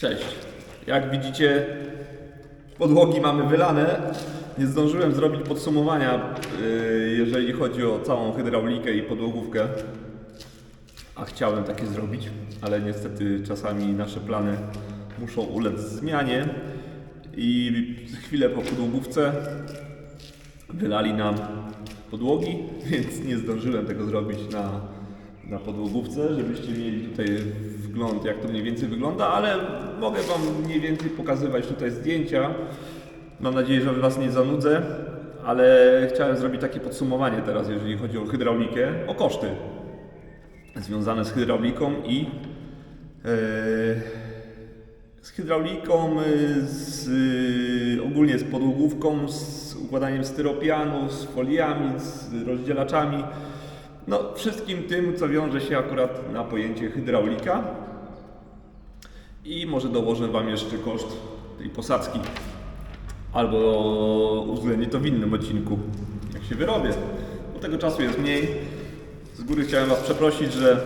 Cześć. Jak widzicie, podłogi mamy wylane. Nie zdążyłem zrobić podsumowania, yy, jeżeli chodzi o całą hydraulikę i podłogówkę. A chciałem takie zrobić, ale niestety czasami nasze plany muszą ulec zmianie. I chwilę po podłogówce wylali nam podłogi, więc nie zdążyłem tego zrobić na, na podłogówce, żebyście mieli tutaj jak to mniej więcej wygląda, ale mogę Wam mniej więcej pokazywać tutaj zdjęcia. Mam nadzieję, że Was nie zanudzę, ale chciałem zrobić takie podsumowanie teraz, jeżeli chodzi o hydraulikę, o koszty związane z hydrauliką i e, z hydrauliką, y, z, y, ogólnie z podłogówką, z układaniem styropianu, z foliami, z rozdzielaczami. No, wszystkim tym, co wiąże się akurat na pojęcie hydraulika. I może dołożę Wam jeszcze koszt tej posadzki. Albo uwzględnię to w innym odcinku, jak się wyrobię. Bo tego czasu jest mniej. Z góry chciałem Was przeprosić, że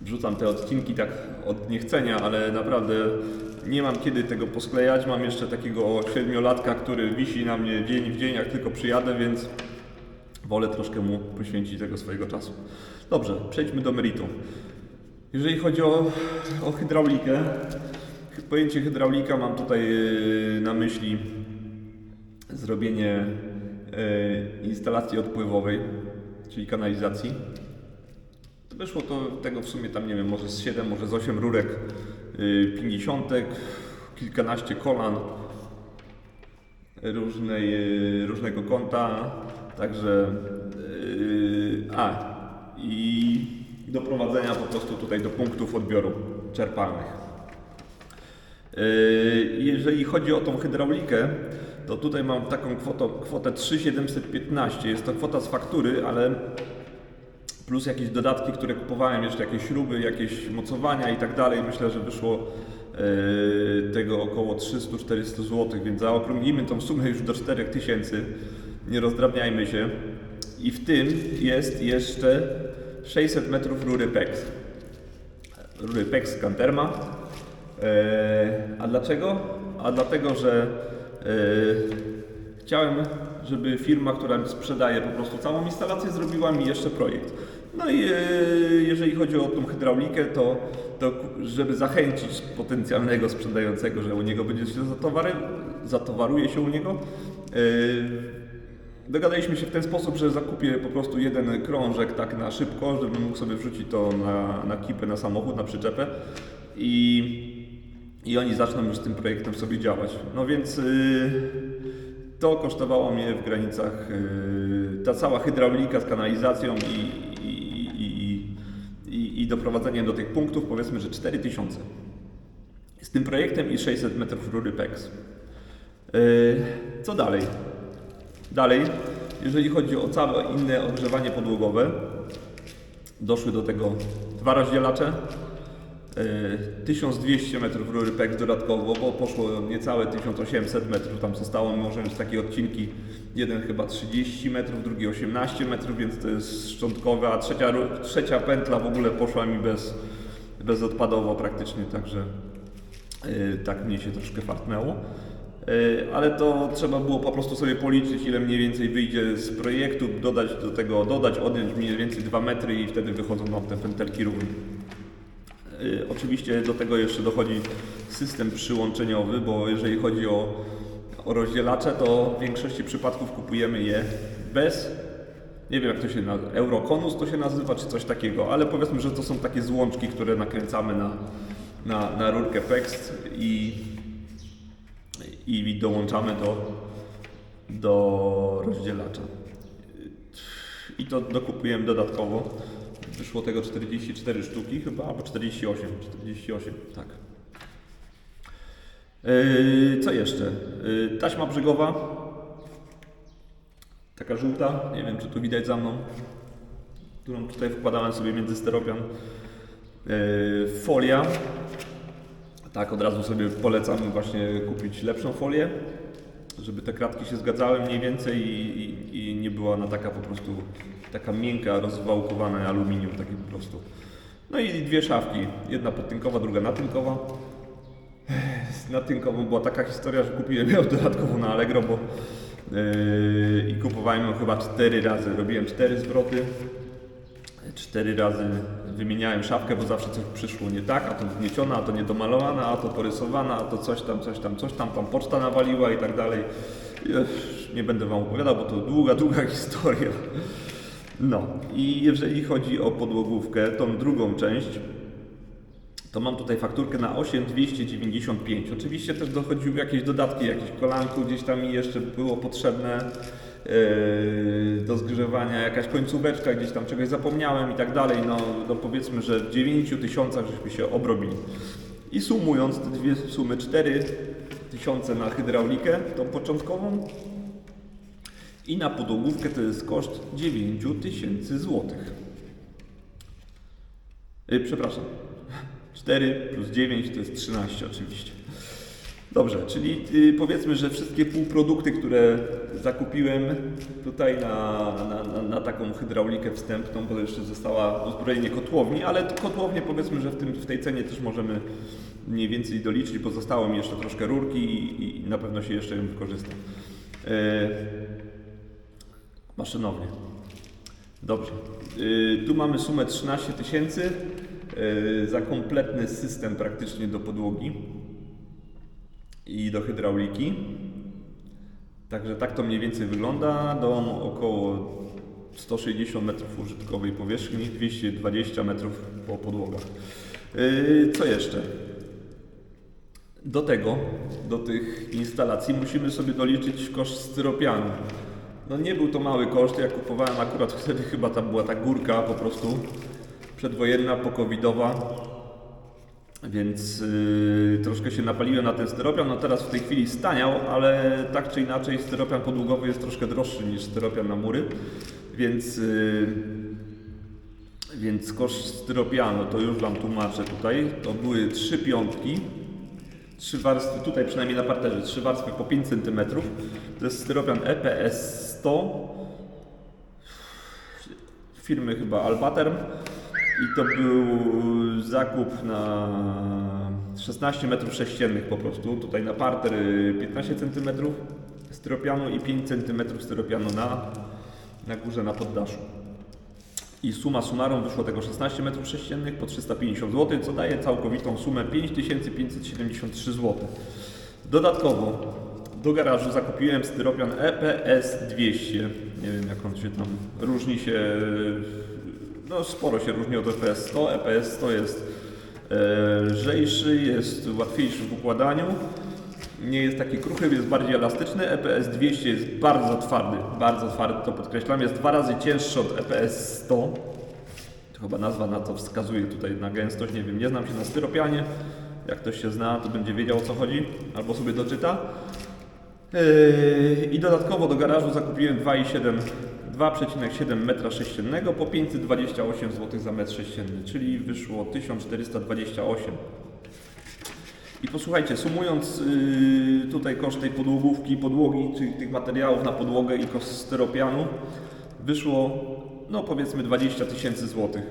wrzucam te odcinki tak od niechcenia, ale naprawdę nie mam kiedy tego posklejać. Mam jeszcze takiego siedmiolatka, który wisi na mnie dzień w dzień, jak tylko przyjadę, więc wolę troszkę mu poświęcić tego swojego czasu. Dobrze, przejdźmy do meritum. Jeżeli chodzi o, o hydraulikę, pojęcie hydraulika mam tutaj yy, na myśli zrobienie yy, instalacji odpływowej, czyli kanalizacji. Wyszło to tego w sumie tam nie wiem, może z 7, może z 8 rurek yy, 50, kilkanaście kolan różnej, różnego kąta, także a i doprowadzenia po prostu tutaj do punktów odbioru czerpalnych. Yy, Jeżeli chodzi o tą hydraulikę, to tutaj mam taką kwotę, kwotę 3715. Jest to kwota z faktury, ale plus jakieś dodatki, które kupowałem, jeszcze jakieś śruby, jakieś mocowania i tak dalej. Myślę, że wyszło e, tego około 300-400 zł, więc zaokrąglimy tą sumę już do 4000. Nie rozdrabniajmy się. I w tym jest jeszcze 600 metrów rury PEX. Rury PEX z Canterma. E, a dlaczego? A dlatego, że e, chciałem, żeby firma, która mi sprzedaje po prostu całą instalację, zrobiła mi jeszcze projekt. No i e, jeżeli chodzi o tą hydraulikę, to, to żeby zachęcić potencjalnego sprzedającego, że u niego będzie się zatowary, zatowaruje się u niego, Dogadaliśmy się w ten sposób, że zakupię po prostu jeden krążek tak na szybko, żebym mógł sobie wrzucić to na, na kipę, na samochód, na przyczepę i, i oni zaczną już z tym projektem sobie działać. No więc y, to kosztowało mnie w granicach y, ta cała hydraulika z kanalizacją i, i, doprowadzeniem do tych punktów powiedzmy, że 4000 z tym projektem i 600 metrów rury PEX. Y, Co dalej? Dalej, jeżeli chodzi o całe inne ogrzewanie podłogowe, doszły do tego dwa rozdzielacze, e, 1200 metrów rury PEX dodatkowo, bo poszło niecałe 1800 metrów, tam zostało może już takie odcinki, jeden chyba 30 metrów, drugi 18 metrów, więc to jest szczątkowe, a trzecia, trzecia pętla w ogóle poszła mi bez, bezodpadowo praktycznie, także e, tak mnie się troszkę fartnęło. E, ale to trzeba było po prostu sobie policzyć, ile mniej więcej wyjdzie z projektu, dodać do tego, dodać, odjąć mniej więcej 2 metry i wtedy wychodzą nam te pętelki rury. E, Oczywiście do tego jeszcze dochodzi system przyłączeniowy, bo jeżeli chodzi o, o rozdzielacze, to w większości przypadków kupujemy je bez, nie wiem jak to się nazywa, Eurokonus to się nazywa, czy coś takiego, ale powiedzmy, że to są takie złączki, które nakręcamy na, na, na rurkę PEX i i dołączamy do, do rozdzielacza. I to dokupujemy dodatkowo. Wyszło tego 44 sztuki chyba, albo 48. 48, tak. Yy, co jeszcze? Yy, taśma brzegowa. Taka żółta. Nie wiem, czy tu widać za mną. Którą tutaj wkładałem sobie między steropian. Yy, folia. Tak, od razu sobie polecam właśnie kupić lepszą folię, żeby te kratki się zgadzały mniej więcej i, i, i nie była ona taka po prostu taka miękka, rozwałkowana aluminium, takie po prostu. No i dwie szafki, jedna podtynkowa, druga natynkowa. Na Tynkową była taka historia, że kupiłem ją dodatkowo na Allegro, bo yy, i kupowałem ją chyba cztery razy. Robiłem cztery zwroty. Cztery razy wymieniałem szafkę, bo zawsze coś przyszło nie tak, a to wgnieciona, a to niedomalowana, a to porysowana, a to coś tam, coś tam, coś tam, tam poczta nawaliła i tak dalej. Nie będę Wam opowiadał, bo to długa, długa historia. No i jeżeli chodzi o podłogówkę, tą drugą część, to mam tutaj fakturkę na 8295. Oczywiście też dochodziły jakieś dodatki, jakieś kolanku gdzieś tam mi jeszcze było potrzebne do zgrzewania, jakaś końcóweczka, gdzieś tam czegoś zapomniałem i tak dalej. No, no powiedzmy, że w 9 tysiącach żeśmy się obrobili. I sumując te dwie sumy 4 tysiące na hydraulikę, tą początkową i na podłogówkę to jest koszt 9 tysięcy złotych. Yy, przepraszam. 4 plus 9 to jest 13 oczywiście. Dobrze, czyli y, powiedzmy, że wszystkie półprodukty, które zakupiłem tutaj na, na, na, taką hydraulikę wstępną, bo jeszcze została uzbrojenie kotłowni, ale to kotłownię powiedzmy, że w, tym, w tej cenie też możemy mniej więcej doliczyć, bo zostało mi jeszcze troszkę rurki i, i na pewno się jeszcze ją wykorzysta. E, maszynownie. Dobrze. Y, tu mamy sumę 13 tysięcy y, za kompletny system praktycznie do podłogi i do hydrauliki. Także tak to mniej więcej wygląda. Dom około 160 metrów użytkowej powierzchni, 220 metrów po podłogach. Y, Co jeszcze? Do tego, do tych instalacji musimy sobie doliczyć koszt styropianu. No nie był to mały koszt, ja kupowałem akurat wtedy chyba tam była ta górka po prostu przedwojenna, pokowidowa, więc yy, troszkę się napaliłem na ten styropian. No teraz w tej chwili staniał, ale tak czy inaczej styropian podługowy jest troszkę droższy niż styropian na mury, więc yy, więc koszt styropianu to już Wam tłumaczę tutaj. To były trzy piątki, trzy warstwy, tutaj przynajmniej na parterze, trzy warstwy po 5 cm. To jest styropian EPS 100 firmy chyba Albaterm i to był zakup na 16 metrów sześciennych po prostu. Tutaj na parter y, 15 cm styropianu i 5 cm styropianu na, na górze na poddaszu. I suma summarum wyszło tego 16 m3 po 350 zł, co daje całkowitą sumę 5573 zł. Dodatkowo do garażu zakupiłem styropian EPS 200. Nie wiem jak on się tam różni się, no sporo się różni od EPS 100. EPS 100 jest e, lżejszy, jest łatwiejszy w układaniu. Nie jest taki kruchy, jest bardziej elastyczny. EPS 200 jest bardzo twardy, bardzo twardy, to podkreślam. Jest dwa razy cięższy od EPS 100. To chyba nazwa na to wskazuje tutaj na gęstość. Nie wiem, nie znam się na styropianie. Jak ktoś się zna, to będzie wiedział o co chodzi, albo sobie doczyta. Yy, I dodatkowo do garażu zakupiłem 2,7 2,7 metra sześciennego po 528 zł za metr sześcienny, czyli wyszło 1428. I posłuchajcie, sumując yy, tutaj koszt tej podłogówki, podłogi, czyli tych materiałów na podłogę i koszt styropianu, wyszło no powiedzmy 20 tysięcy złotych.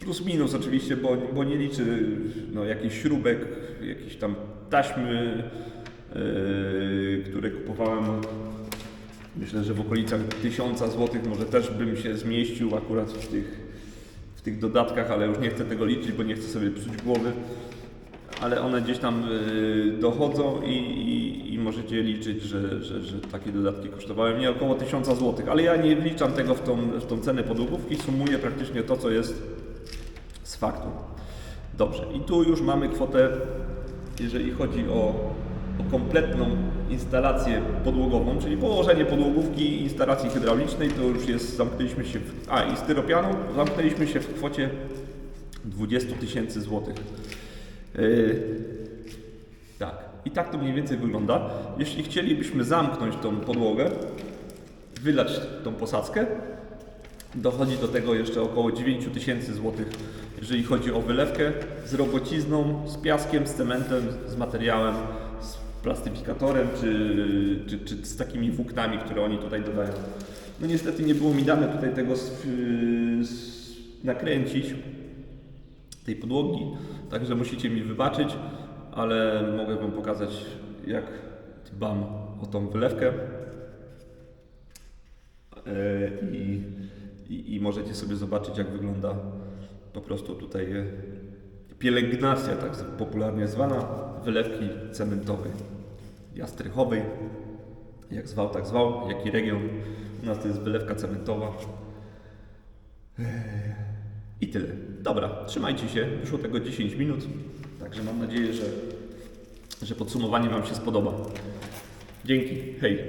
Plus minus oczywiście, bo, bo nie liczy no, jakichś śrubek, jakichś tam taśmy, yy, które kupowałem. Myślę, że w okolicach 1000 zł może też bym się zmieścił akurat w tych, w tych dodatkach, ale już nie chcę tego liczyć, bo nie chcę sobie psuć głowy. Ale one gdzieś tam yy, dochodzą i, i, i możecie liczyć, że, że, że takie dodatki kosztowały mnie około 1000 zł. Ale ja nie wliczam tego w tą, w tą cenę podłogówki, sumuję praktycznie to, co jest z faktur. Dobrze, i tu już mamy kwotę, jeżeli chodzi o, o kompletną instalację podłogową, czyli położenie podłogówki i instalacji hydraulicznej, to już jest, zamknęliśmy się, w, a i styropianu, zamknęliśmy się w kwocie 20 tysięcy złotych. Yy, tak, i tak to mniej więcej wygląda. Jeśli chcielibyśmy zamknąć tą podłogę, wylać tą posadzkę, Dochodzi do tego jeszcze około 9 tysięcy złotych, jeżeli chodzi o wylewkę z robocizną, z piaskiem, z cementem, z materiałem, plastyfikatorem czy, czy, czy z takimi włóknami, które oni tutaj dodają. No niestety nie było mi dane tutaj tego z, z, nakręcić, tej podłogi, także musicie mi wybaczyć. ale mogę Wam pokazać, jak dbam o tą wylewkę. E, I, i, I możecie sobie zobaczyć, jak wygląda po prostu tutaj e, pielęgnacja, tak popularnie zwana, wylewki cementowej, jastrychowej. Jak zwał, tak zwał, jaki region. U nas to jest wylewka cementowa. Eee, I tyle. Dobra, trzymajcie się. Wyszło tego 10 minut. Także mam nadzieję, że, że podsumowanie Wam się spodoba. Dzięki. Hej.